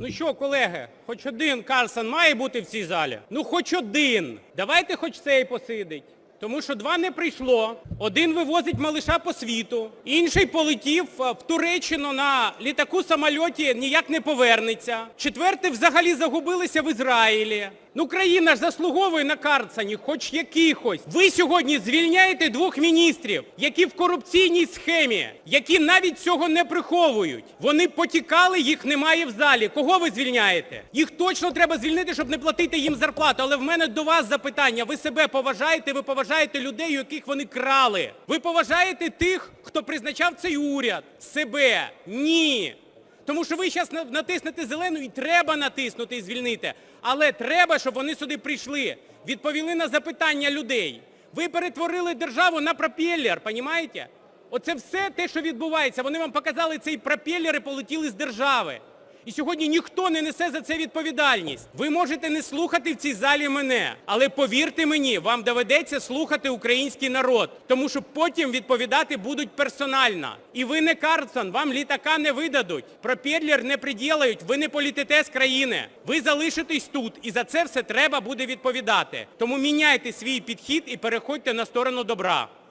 Ну що, колеги, хоч один Карсон має бути в цій залі? Ну хоч один. Давайте хоч цей посидить. Тому що два не прийшло. Один вивозить малиша по світу, інший полетів е, в Туреччину на літаку самольоті, ніяк не повернеться. Четвертий взагалі загубилися в Ізраїлі. Ну, країна ж заслуговує на Карцані, хоч якихось. Ви сьогодні звільняєте двох міністрів, які в корупційній схемі, які навіть цього не приховують. Вони потікали, їх немає в залі. Кого ви звільняєте? Їх точно треба звільнити, щоб не платити їм зарплату. Але в мене до вас запитання. Ви себе поважаєте, ви поважаєте людей, яких вони крали. Ви поважаєте тих, хто призначав цей уряд? Себе? Ні. Тому що ви зараз натиснете зелену і треба натиснути і звільнити. Але треба, щоб вони сюди прийшли, відповіли на запитання людей. Ви перетворили державу на пропеллер, розумієте? Оце все те, що відбувається. Вони вам показали цей пропеллер і полетіли з держави. І сьогодні ніхто не несе за це відповідальність. Ви можете не слухати в цій залі мене, але повірте мені, вам доведеться слухати український народ, тому що потім відповідати будуть персонально. І ви не Карлсон, вам літака не видадуть, пропеллер не приділають, ви не політите з країни. Ви залишитесь тут, і за це все треба буде відповідати. Тому міняйте свій підхід і переходьте на сторону добра.